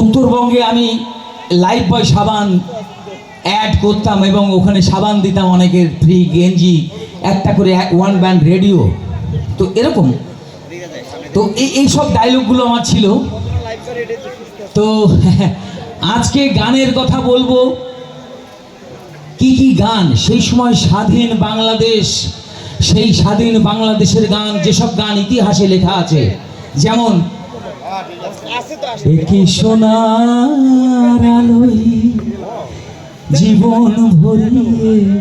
উত্তরবঙ্গে আমি লাইফ বয় সাবান অ্যাড করতাম এবং ওখানে সাবান দিতাম অনেকের ফ্রি গেঞ্জি, একটা করে ওয়ান ব্যান্ড রেডিও তো এরকম। তো এই সব ডায়লগগুলো আমার ছিল। তো আজকে গানের কথা বলব। কি কি গান? সেই সময় স্বাধীন বাংলাদেশ, সেই স্বাধীন বাংলাদেশের গান, যেসব গান ইতিহাসে লেখা আছে যেমন একই সোনার আলোই জীবন ভরিয়ে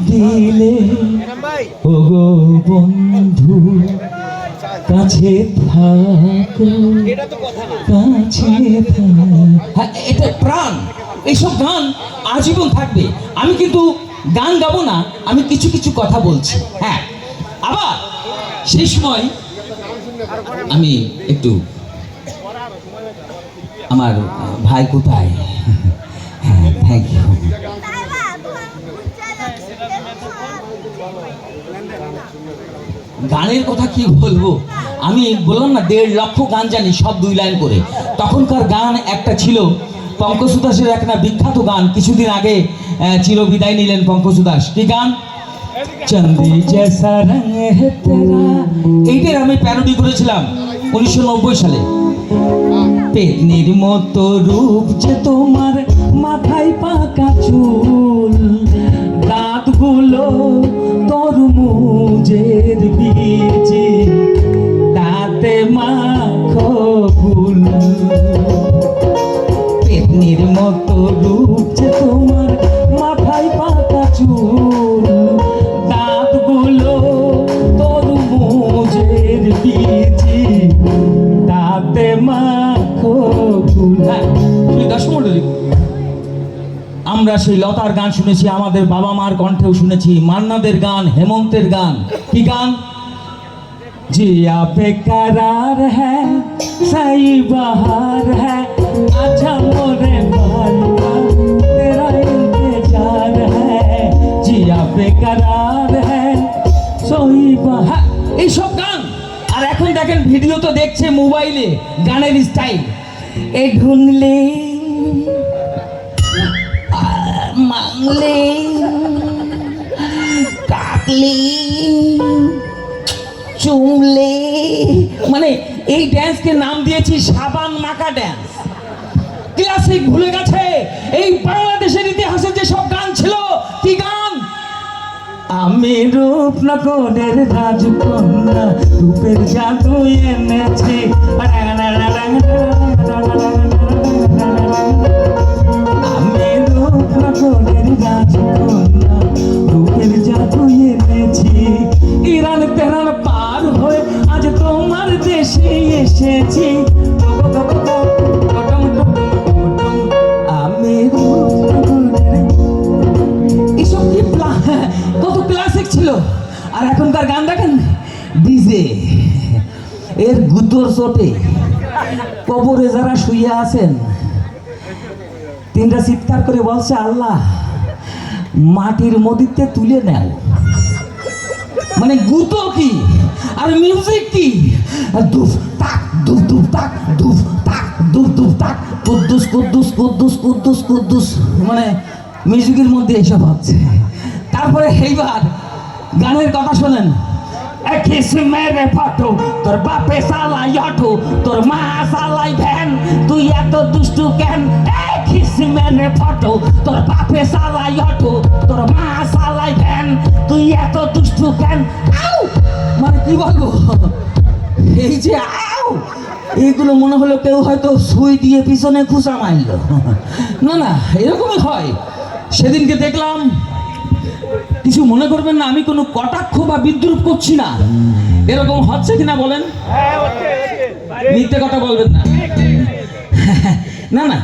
দিলে ওগো বন্ধু কাছে থাকো কাছে হ্যাঁ এটা প্রাণ। এইসব গান আজীবন থাকবে। আমি কিন্তু গান গাবো না আমি কিছু কিছু কথা বলছি। হ্যাঁ আবার সেই সময় আমি একটু আমার ভাই কোথায়? হ্যাঁ গানের কথা কি বলব? আমি বললাম না দেড় লক্ষ গান জানি সব দুই লাইন করে। তখনকার গান একটা ছিল পঙ্কজ উদাসের একটা বিখ্যাত গান কিছুদিন আগে আহ, চির বিদায় নিলেন পঙ্কজ উদাস কি গান? চন্দি জেসা রঙ হে তেরা এইটার আমি প্যারোডি করেছিলাম উনিশশো নব্বই সালে। পেতনির মতো রূপ যে তোমার মাথায় পাকা চুল, দাঁতগুলো তাতে মাখো ফুল হ্যাঁ তুমি দশমণ্ডলী আমরা সেই লতার গান শুনেছি আমাদের বাবা মার কণ্ঠেও শুনেছি মান্নাদের গান হেমন্তের গান কি গান जिया बेकरार है सही बहार है अच्छा मोरे बालुआ ভিডিও তো দেখছে মোবাইলে গানের স্টাইল এ ঢুনলে মাংলে কাকলে চুমলে। মানে এই ড্যান্সকে নাম দিয়েছি সাবান মাকা ড্যান্স ক্লাসিক ভুলে গেছে। এই বাংলাদেশের আমি রূপনগরের রাজকন্যা, রূপের জাদু এনেছি। আমি রূপনগরের রাজকন্যা, রূপের জাদু এনেছি। ইরান তেরান পার হয়ে আজ তোমার দেশে এসেছি। ডিজে এর গুতোর চোটে। কবরে যারা শুয়ে আছেন, তিনটা চিৎকার করে বলছে, আল্লাহ, মাটির মদিতে তুলে নেও। মানে গুতো কি? আর মিউজিক কি? দুফ, তাক, দুফ দুফ, তাক দুফ তাক, দুফ দুফ, তাক, কুদ্দুস কুদ্দুস কুদ্দুস কুদ্দুস কুদ্দুস। মানে মিউজিকের মধ্যে এসব হচ্ছে। তারপরে এইবার গানের কথা শোনেন। তোর বাপে সালাই তোর মা সালাই ভ্যান তুই এত দুষ্টু কেন? তোর তোর মা সালাই তুই এত আউ! মানে কি বলব? এই যে আউ! এইগুলো মনে হলো কেউ হয়তো সুই দিয়ে পিছনে খুশা মারল। না না, এরকমই হয়। সেদিনকে দেখলাম কিছু মনে করবেন না, আমি কোনো কটাক্ষ বা বিদ্রুপ করছি না। এরকম হচ্ছে কিনা বলেন? মিথ্যে কথা বলবেন না। না না,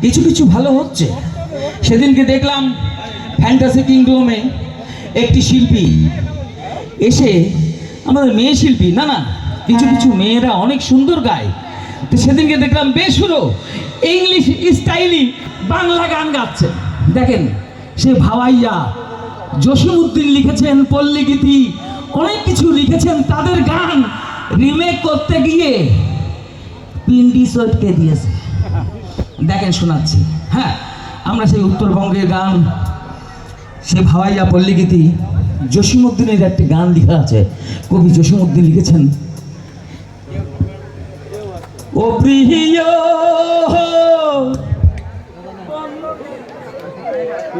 কিছু কিছু ভালো হচ্ছে। সেদিনকে দেখলাম ফ্যান্টাসি কিংডমে একটি শিল্পী এসে আমাদের মেয়ে শিল্পী, না না, কিছু কিছু মেয়েরা অনেক সুন্দর গায়। তো সেদিনকে দেখলাম বেসুরো ইংলিশ স্টাইলি বাংলা গান গাচ্ছে। দেখেন, সে ভাওয়াইয়া জসিমউদ্দিন লিখেছেন পল্লী গীতি। অনেক কিছু লিখেছেন তাদের গান। রিমেক করতে গিয়ে পিন্ডি চটকে দিয়েছে। দেখেন শোনাচ্ছি। হ্যাঁ আমরা সেই উত্তরবঙ্গের গান, সে ভাওয়াইয়া পল্লীগীতি জসিমুদ্দিনের একটি গান লেখা আছে। কবি জসিমুদ্দিন লিখেছেন, ও প্রিয়